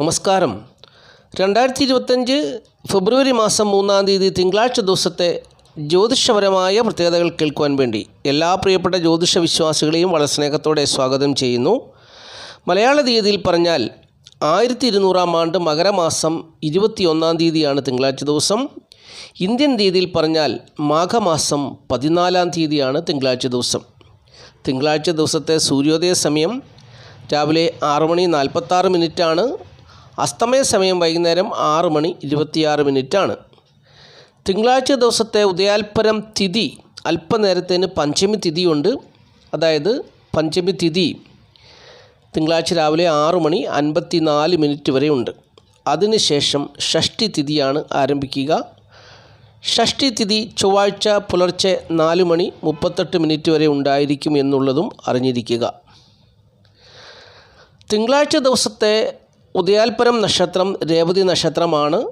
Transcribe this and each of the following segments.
നമസ്കാരം. രണ്ടായിരത്തി ഇരുപത്തഞ്ച് ഫെബ്രുവരി മാസം മൂന്നാം തീയതി തിങ്കളാഴ്ച ദിവസത്തെ ജ്യോതിഷപരമായ പ്രത്യേകതകൾ കേൾക്കുവാൻ വേണ്ടി എല്ലാ പ്രിയപ്പെട്ട ജ്യോതിഷ വിശ്വാസികളെയും വളരെ സ്നേഹത്തോടെ സ്വാഗതം ചെയ്യുന്നു. മലയാള തീയതിയിൽ പറഞ്ഞാൽ ആയിരത്തി ഇരുന്നൂറാം ആണ്ട് മകരമാസം ഇരുപത്തിയൊന്നാം തീയതിയാണ് തിങ്കളാഴ്ച ദിവസം. ഇന്ത്യൻ തീയതിയിൽ പറഞ്ഞാൽ മാഘമാസം പതിനാലാം തീയതിയാണ് തിങ്കളാഴ്ച ദിവസം. തിങ്കളാഴ്ച ദിവസത്തെ സൂര്യോദയ സമയം രാവിലെ ആറ് മണി നാൽപ്പത്താറ് മിനിറ്റാണ്. അസ്തമയ സമയം വൈകുന്നേരം ആറ് മണി ഇരുപത്തിയാറ് മിനിറ്റാണ്. തിങ്കളാഴ്ച ദിവസത്തെ ഉദയാൽപരം തിഥി അല്പനേരത്തേന് പഞ്ചമി തിഥിയുണ്ട്. അതായത് പഞ്ചമി തിഥി തിങ്കളാഴ്ച രാവിലെ ആറ് മണി അൻപത്തി നാല് മിനിറ്റ് വരെ ഉണ്ട് അതിനുശേഷം ഷഷ്ടി തിഥിയാണ് ആരംഭിക്കുക. ഷഷ്ടി തിഥി ചൊവ്വാഴ്ച പുലർച്ചെ നാല് മണി മുപ്പത്തെട്ട് മിനിറ്റ് വരെ ഉണ്ടായിരിക്കും എന്നുള്ളതും അറിഞ്ഞിരിക്കുക. തിങ്കളാഴ്ച ദിവസത്തെ ഉദയാൽപരം നക്ഷത്രം രേവതി നക്ഷത്രമാണ്.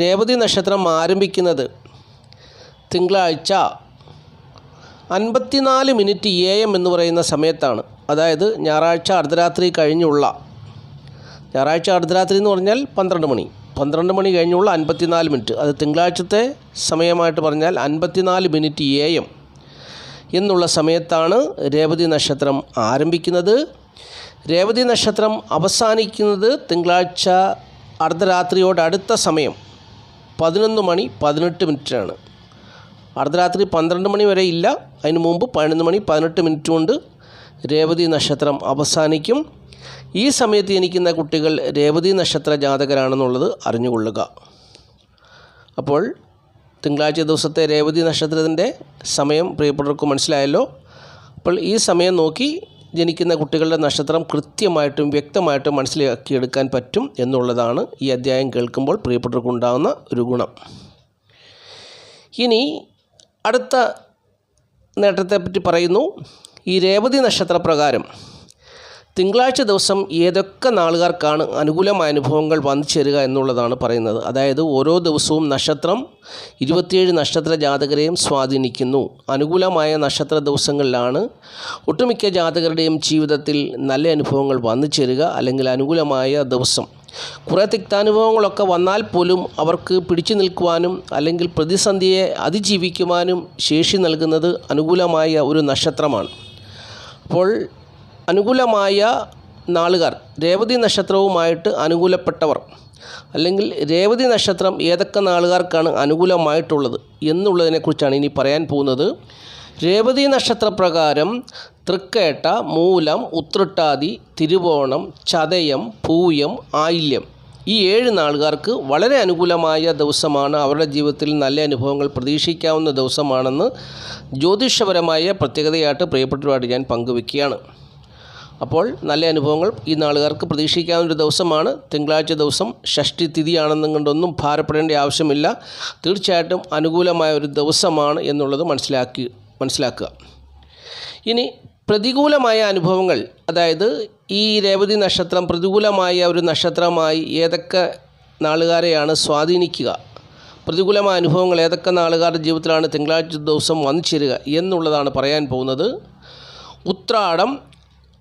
രേവതി നക്ഷത്രം ആരംഭിക്കുന്നത് തിങ്കളാഴ്ച അൻപത്തിനാല് മിനിറ്റ് എ എം എന്ന് പറയുന്ന സമയത്താണ്. അതായത് ഞായറാഴ്ച അർദ്ധരാത്രി കഴിഞ്ഞുള്ള ഞായറാഴ്ച അർദ്ധരാത്രി എന്ന് പറഞ്ഞാൽ പന്ത്രണ്ട് മണി. പന്ത്രണ്ട് മണി കഴിഞ്ഞുള്ള അൻപത്തിനാല് മിനിറ്റ്. അത് തിങ്കളാഴ്ചത്തെ സമയമായിട്ട് പറഞ്ഞാൽ അൻപത്തിനാല് മിനിറ്റ് എ എം. എന്നുള്ള സമയത്താണ് രേവതി നക്ഷത്രം ആരംഭിക്കുന്നത്. രേവതി നക്ഷത്രം അവസാനിക്കുന്നത് തിങ്കളാഴ്ച അർദ്ധരാത്രിയോടടുത്ത സമയം പതിനൊന്ന് മണി പതിനെട്ട് മിനിറ്റാണ് അർദ്ധരാത്രി പന്ത്രണ്ട് മണി വരെ ഇല്ല. അതിന് മുമ്പ് പതിനൊന്ന് മണി പതിനെട്ട് മിനിറ്റ് കൊണ്ട് രേവതി നക്ഷത്രം അവസാനിക്കും. ഈ സമയത്ത് ജനിക്കുന്ന കുട്ടികൾ രേവതി നക്ഷത്ര ജാതകരാണെന്നുള്ളത് അറിഞ്ഞുകൊള്ളുക. അപ്പോൾ തിങ്കളാഴ്ച ദിവസത്തെ രേവതി നക്ഷത്രത്തിന്റെ സമയം പ്രിയപ്പെട്ടവർക്ക് മനസ്സിലായല്ലോ. അപ്പോൾ ഈ സമയം നോക്കി ജനിക്കുന്ന കുട്ടികളുടെ നക്ഷത്രം കൃത്യമായിട്ടും വ്യക്തമായിട്ടും മനസ്സിലാക്കിയെടുക്കാൻ പറ്റും എന്നുള്ളതാണ് ഈ അധ്യായം കേൾക്കുമ്പോൾ പ്രിയപ്പെട്ടവർക്കുണ്ടാകുന്ന ഒരു ഗുണം. ഇനി അടുത്ത നേട്ടത്തെപ്പറ്റി പറയുന്നു. ഈ രേവതി നക്ഷത്രപ്രകാരം തിങ്കളാഴ്ച ദിവസം ഏതൊക്കെ നാളുകാർക്കാണ് അനുകൂലമായ അനുഭവങ്ങൾ വന്നു ചേരുക എന്നുള്ളതാണ് പറയുന്നത്. അതായത് ഓരോ ദിവസവും നക്ഷത്രം ഇരുപത്തിയേഴ് നക്ഷത്ര ജാതകരെയും സ്വാധീനിക്കുന്നു. അനുകൂലമായ നക്ഷത്ര ദിവസങ്ങളിലാണ് ഒട്ടുമിക്ക ജാതകരുടെയും ജീവിതത്തിൽ നല്ല അനുഭവങ്ങൾ വന്നു ചേരുക അല്ലെങ്കിൽ അനുകൂലമായ ദിവസം. കുറേ തിക്താനുഭവങ്ങളൊക്കെ വന്നാൽ പോലും അവർക്ക് പിടിച്ചു നിൽക്കുവാനും അല്ലെങ്കിൽ പ്രതിസന്ധിയെ അതിജീവിക്കുവാനും ശേഷി നൽകുന്നത് അനുകൂലമായ ഒരു നക്ഷത്രമാണ്. അപ്പോൾ അനുകൂലമായ നാളുകാർ രേവതി നക്ഷത്രവുമായിട്ട് അനുകൂലപ്പെട്ടവർ അല്ലെങ്കിൽ രേവതി നക്ഷത്രം ഏതൊക്കെ നാളുകാർക്കാണ് അനുകൂലമായിട്ടുള്ളത് എന്നുള്ളതിനെക്കുറിച്ചാണ് ഇനി പറയാൻ പോകുന്നത്. രേവതി നക്ഷത്രപ്രകാരം തൃക്കേട്ട മൂലം ഉത്രട്ടാതി തിരുവോണം ചതയം പൂയം ആയില്യം ഈ ഏഴ് നാളുകാർക്ക് വളരെ അനുകൂലമായ ദിവസമാണ്. അവരുടെ ജീവിതത്തിൽ നല്ല അനുഭവങ്ങൾ പ്രതീക്ഷിക്കാവുന്ന ദിവസമാണെന്ന് ജ്യോതിഷപരമായ പ്രത്യേകതയായിട്ട് പ്രിയപ്പെട്ടവരുമായിട്ട് ഞാൻ പങ്കുവെക്കുകയാണ് അപ്പോൾ നല്ല അനുഭവങ്ങൾ ഈ നാളുകാർക്ക് പ്രതീക്ഷിക്കാവുന്ന ഒരു ദിവസമാണ്. തിങ്കളാഴ്ച ദിവസം ഷഷ്ടി തിഥിയാണെന്നും കൊണ്ടൊന്നും ഭാരപ്പെടേണ്ട ആവശ്യമില്ല. തീർച്ചയായിട്ടും അനുകൂലമായ ഒരു ദിവസമാണ് എന്നുള്ളത് മനസ്സിലാക്കി മനസ്സിലാക്കുക. ഇനി പ്രതികൂലമായ അനുഭവങ്ങൾ അതായത് ഈ രേവതി നക്ഷത്രം പ്രതികൂലമായ ഒരു നക്ഷത്രമായി ഏതൊക്കെ നാളുകാരെയാണ് സ്വാധീനിക്കുക? പ്രതികൂലമായ അനുഭവങ്ങൾ ഏതൊക്കെ നാളുകാരുടെ ജീവിതത്തിലാണ് തിങ്കളാഴ്ച ദിവസം വന്നു ചേരുക എന്നുള്ളതാണ് പറയാൻ പോകുന്നത്. ഉത്രാടം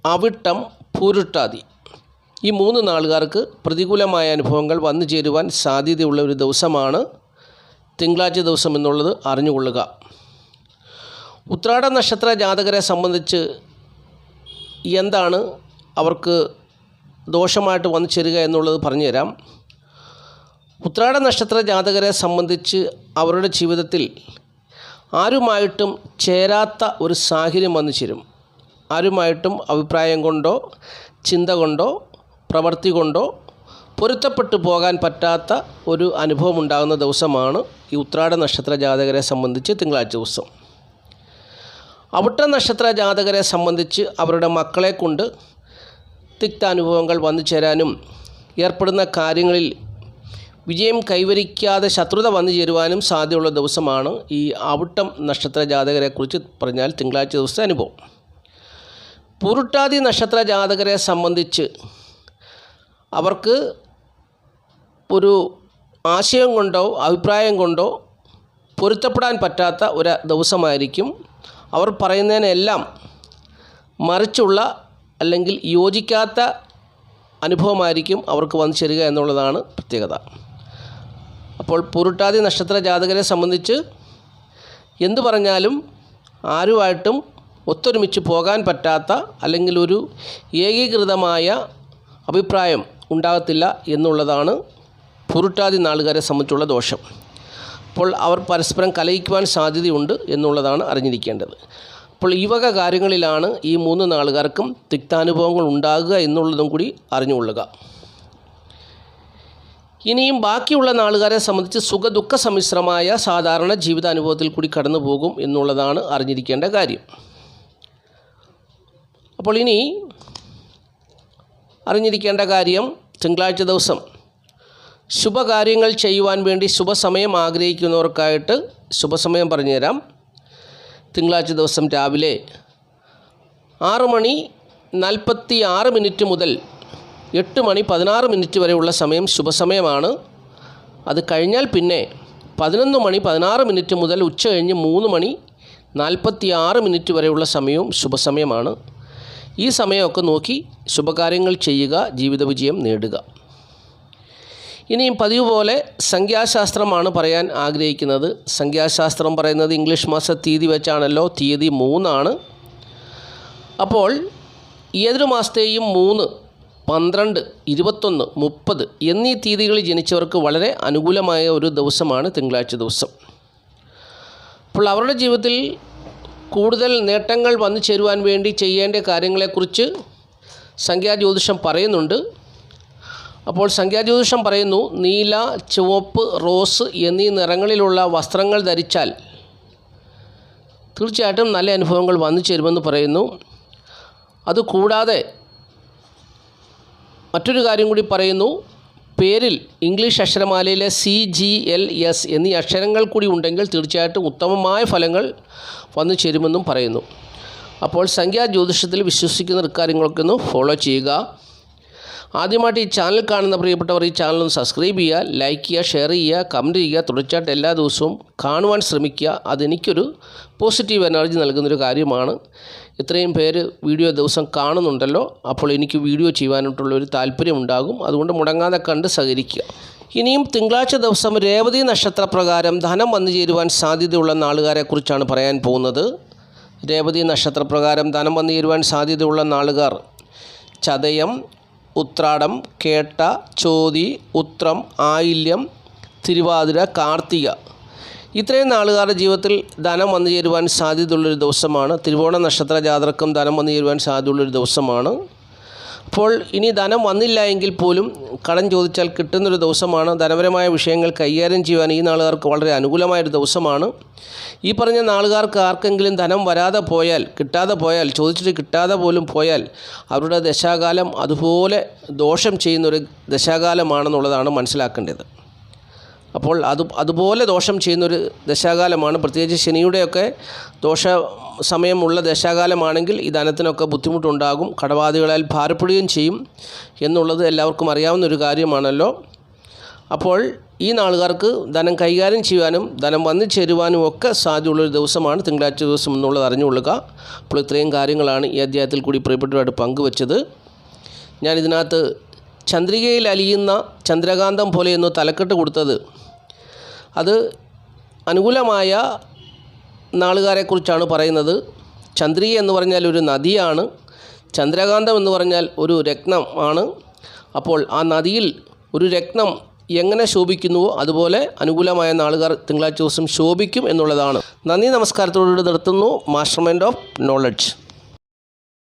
അവിട്ടം പുരുട്ടാതി. ഈ മൂന്ന് നാളുകാർക്ക് പ്രതികൂലമായ അനുഭവങ്ങൾ വന്നു ചേരുവാൻ സാധ്യതയുള്ള ഒരു ദിവസമാണ് തിങ്കളാഴ്ച ദിവസം എന്നുള്ളത് അറിഞ്ഞുകൊള്ളുക. ഉത്രാട നക്ഷത്ര ജാതകരെ സംബന്ധിച്ച് എന്താണ് അവർക്ക് ദോഷമായിട്ട് വന്നു ചേരുക എന്നുള്ളത് പറഞ്ഞുതരാം. ഉത്രാട നക്ഷത്ര ജാതകരെ സംബന്ധിച്ച് അവരുടെ ജീവിതത്തിൽ ആരുമായിട്ടും ചേരാത്ത ഒരു സാഹചര്യം വന്നു ചേരും. ആരുമായിട്ടും അഭിപ്രായം കൊണ്ടോ ചിന്ത കൊണ്ടോ പ്രവൃത്തി കൊണ്ടോ പൊരുത്തപ്പെട്ടു പോകാൻ പറ്റാത്ത ഒരു അനുഭവം ഉണ്ടാകുന്ന ദിവസമാണ് ഈ ഉത്രാട നക്ഷത്ര ജാതകരെ സംബന്ധിച്ച് തിങ്കളാഴ്ച ദിവസം. അവിട്ട നക്ഷത്ര ജാതകരെ സംബന്ധിച്ച് അവരുടെ മക്കളെ കൊണ്ട് തിക്താനുഭവങ്ങൾ വന്നു ചേരാനും ഏർപ്പെടുന്ന കാര്യങ്ങളിൽ വിജയം കൈവരിക്കാതെ ശത്രുത വന്നു ചേരുവാനും സാധ്യതയുള്ള ദിവസമാണ് ഈ അവിട്ടം നക്ഷത്ര ജാതകരെക്കുറിച്ച് പറഞ്ഞാൽ തിങ്കളാഴ്ച ദിവസത്തെ അനുഭവം. പുരുട്ടാതി നക്ഷത്ര ജാതകരെ സംബന്ധിച്ച് അവർക്ക് ഒരു ആശയം കൊണ്ടോ അഭിപ്രായം കൊണ്ടോ പൊരുത്തപ്പെടാൻ പറ്റാത്ത ഒരു ദിവസമായിരിക്കും. അവർ പറയുന്നതിനെല്ലാം മറിച്ചുള്ള അല്ലെങ്കിൽ യോജിക്കാത്ത അനുഭവമായിരിക്കും അവർക്ക് വന്നു ചേരുക എന്നുള്ളതാണ് പ്രത്യേകത. അപ്പോൾ പുരുട്ടാതി നക്ഷത്ര ജാതകരെ സംബന്ധിച്ച് എന്തു പറഞ്ഞാലും ആരുമായിട്ടും ഒത്തൊരുമിച്ച് പോകാൻ പറ്റാത്ത അല്ലെങ്കിൽ ഒരു ഏകീകൃതമായ അഭിപ്രായം ഉണ്ടാകത്തില്ല എന്നുള്ളതാണ് പുരുട്ടാതി നാളുകാരെ സംബന്ധിച്ചുള്ള ദോഷം. അപ്പോൾ അവർ പരസ്പരം കലയിക്കുവാൻ സാധ്യതയുണ്ട് എന്നുള്ളതാണ് അറിഞ്ഞിരിക്കേണ്ടത്. അപ്പോൾ ഈ വക കാര്യങ്ങളിലാണ് ഈ മൂന്ന് നാളുകാർക്കും തിക്താനുഭവങ്ങൾ ഉണ്ടാകുക എന്നുള്ളതും കൂടി അറിഞ്ഞുകൊള്ളുക. ഇനിയും ബാക്കിയുള്ള നാളുകാരെ സംബന്ധിച്ച് സുഖദുഃഖ സമ്മിശ്രമായ സാധാരണ ജീവിതാനുഭവത്തിൽ കൂടി കടന്നു പോകും എന്നുള്ളതാണ് അറിഞ്ഞിരിക്കേണ്ട കാര്യം. അപ്പോൾ ഇനി അറിഞ്ഞിരിക്കേണ്ട കാര്യം തിങ്കളാഴ്ച ദിവസം ശുഭകാര്യങ്ങൾ ചെയ്യുവാൻ വേണ്ടി ശുഭസമയം ആഗ്രഹിക്കുന്നവർക്കായിട്ട് ശുഭസമയം പറഞ്ഞുതരാം. തിങ്കളാഴ്ച ദിവസം രാവിലെ ആറ് മണി നാൽപ്പത്തി ആറ് മിനിറ്റ് മുതൽ എട്ട് മണി പതിനാറ് മിനിറ്റ് വരെയുള്ള സമയം ശുഭസമയമാണ്. അത് കഴിഞ്ഞാൽ പിന്നെ പതിനൊന്ന് മണി പതിനാറ് മിനിറ്റ് മുതൽ ഉച്ച കഴിഞ്ഞ് മൂന്ന് മണി നാൽപ്പത്തി ആറ് മിനിറ്റ് വരെയുള്ള സമയവും ശുഭസമയമാണ്. ഈ സമയമൊക്കെ നോക്കി ശുഭകാര്യങ്ങൾ ചെയ്യുക ജീവിത വിജയം നേടുക. ഇനിയും പതിവ് പോലെ സംഖ്യാശാസ്ത്രമാണ് പറയാൻ ആഗ്രഹിക്കുന്നത്. സംഖ്യാശാസ്ത്രം പറയുന്നത് ഇംഗ്ലീഷ് മാസ തീയതി വെച്ചാണല്ലോ തീയതി മൂന്നാണ്. അപ്പോൾ ഏതൊരു മാസത്തെയും മൂന്ന് പന്ത്രണ്ട് ഇരുപത്തൊന്ന് മുപ്പത് എന്നീ തീയതികളിൽ ജനിച്ചവർക്ക് വളരെ അനുകൂലമായ ഒരു ദിവസമാണ് തിങ്കളാഴ്ച ദിവസം. അപ്പോൾ അവരുടെ ജീവിതത്തിൽ കൂടുതൽ നേട്ടങ്ങൾ വന്നു ചേരുവാൻ വേണ്ടി ചെയ്യേണ്ട കാര്യങ്ങളെക്കുറിച്ച് സംഖ്യാജ്യോതിഷം പറയുന്നുണ്ട്. അപ്പോൾ സംഖ്യാജ്യോതിഷം പറയുന്നു നീല ചുവപ്പ് റോസ് എന്നീ നിറങ്ങളിലുള്ള വസ്ത്രങ്ങൾ ധരിച്ചാൽ തീർച്ചയായിട്ടും നല്ല അനുഭവങ്ങൾ വന്നു ചേരുമെന്ന് പറയുന്നു. അതുകൂടാതെ മറ്റൊരു കാര്യം കൂടി പറയുന്നു പേരിൽ ഇംഗ്ലീഷ് അക്ഷരമാലയിലെ സി ജി എൽ എസ് എന്നീ അക്ഷരങ്ങൾ കൂടി ഉണ്ടെങ്കിൽ തീർച്ചയായിട്ടും ഉത്തമമായ ഫലങ്ങൾ വന്നു ചേരുമെന്നും പറയുന്നു. അപ്പോൾ സംഖ്യാ ജ്യോതിഷത്തിൽ വിശ്വസിക്കുന്ന ഇക്കാര്യങ്ങളൊക്കെ ഒന്ന് ഫോളോ ചെയ്യുക. ആദ്യമായിട്ട് ഈ ചാനൽ കാണുന്ന പ്രിയപ്പെട്ടവർ ഈ ചാനൽ ഒന്ന് സബ്സ്ക്രൈബ് ചെയ്യുക ലൈക്ക് ചെയ്യുക ഷെയർ ചെയ്യുക കമന്റ് ചെയ്യുക. തുടർച്ചയായിട്ട് എല്ലാ ദിവസവും കാണുവാൻ ശ്രമിക്കുക. അതെനിക്കൊരു പോസിറ്റീവ് എനർജി നൽകുന്നൊരു കാര്യമാണ്. ഇത്രയും പേര് വീഡിയോ ദിവസം കാണുന്നുണ്ടല്ലോ അപ്പോൾ എനിക്ക് വീഡിയോ ചെയ്യുവാനായിട്ടുള്ള ഒരു താല്പര്യം ഉണ്ടാകും അതുകൊണ്ട് മുടങ്ങാതെ കണ്ട് സഹകരിക്കുക. ഇനിയും തിങ്കളാഴ്ച ദിവസം രേവതി നക്ഷത്രപ്രകാരം ധനം വന്നു ചേരുവാൻ സാധ്യതയുള്ള നാളുകാരെക്കുറിച്ചാണ് പറയാൻ പോകുന്നത്. രേവതി നക്ഷത്രപ്രകാരം ധനം വന്നു ചേരുവാൻ സാധ്യതയുള്ള നാളുകാർ ചതയം ഉത്രാടം കേട്ട ചോതി ഉത്രം ആയില്യം തിരുവാതിര കാർത്തിക. ഇത്രയും നാളുകാരുടെ ജീവിതത്തിൽ ധനം വന്നു ചേരുവാൻ സാധ്യതയുള്ളൊരു ദിവസമാണ്. തിരുവോണ നക്ഷത്ര ജാതർക്കും ധനം വന്നു ചേരുവാൻ സാധ്യതയുള്ളൊരു ദിവസമാണ്. അപ്പോൾ ഇനി ധനം വന്നില്ല എങ്കിൽ പോലും കടം ചോദിച്ചാൽ കിട്ടുന്നൊരു ദിവസമാണ്. ധനപരമായ വിഷയങ്ങൾ കൈകാര്യം ചെയ്യുവാൻ ഈ നാളുകാർക്ക് വളരെ അനുകൂലമായൊരു ദിവസമാണ്. ഈ പറഞ്ഞ നാളുകാർക്ക് ആർക്കെങ്കിലും ധനം വരാതെ പോയാൽ കിട്ടാതെ പോയാൽ ചോദിച്ചിട്ട് കിട്ടാതെ പോലും പോയാൽ അവരുടെ ദശാകാലം അതുപോലെ ദോഷം ചെയ്യുന്നൊരു ദശാകാലമാണെന്നുള്ളതാണ് മനസ്സിലാക്കേണ്ടത്. അപ്പോൾ അത് അതുപോലെ ദോഷം ചെയ്യുന്നൊരു ദശാകാലമാണ്. പ്രത്യേകിച്ച് ശനിയുടെയൊക്കെ ദോഷ സമയമുള്ള ദശാകാലമാണെങ്കിൽ ഈ ധനത്തിനൊക്കെ ബുദ്ധിമുട്ടുണ്ടാകും കടബാധികളാൽ ഭാരപ്പെടുകയും ചെയ്യും എന്നുള്ളത് എല്ലാവർക്കും അറിയാവുന്ന ഒരു കാര്യമാണല്ലോ. അപ്പോൾ ഈ നാളുകാർക്ക് ധനം കൈകാര്യം ചെയ്യുവാനും ധനം വന്നു ചേരുവാനും ഒക്കെ സാധ്യതയുള്ളൊരു ദിവസമാണ് തിങ്കളാഴ്ച ദിവസം എന്നുള്ളത് അറിഞ്ഞുകൊള്ളുക. അപ്പോൾ ഇത്രയും കാര്യങ്ങളാണ് ഈ അധ്യായത്തിൽ കൂടി പ്രിയപ്പെട്ടവരായിട്ട് പങ്കുവച്ചത്. ഞാൻ ഇതിനകത്ത് ചന്ദ്രികയിൽ അലിയുന്ന ചന്ദ്രകാന്തം പോലെ എന്ന് തലക്കെട്ട് കൊടുത്തത് അത് അനുകൂലമായ നാളുകാരെക്കുറിച്ചാണ് പറയുന്നത്. ചന്ദ്രിക എന്ന് പറഞ്ഞാൽ ഒരു നദിയാണ്. ചന്ദ്രകാന്തം എന്ന് പറഞ്ഞാൽ ഒരു രത്നം ആണ്. അപ്പോൾ ആ നദിയിൽ ഒരു രത്നം എങ്ങനെ ശോഭിക്കുന്നുവോ അതുപോലെ അനുകൂലമായ നാളുകാർ തിങ്കളാഴ്ച ദിവസം ശോഭിക്കും എന്നുള്ളതാണ്. നന്ദി നമസ്കാരത്തോടുകൂടി നിർത്തുന്നു. Master mind of knowledge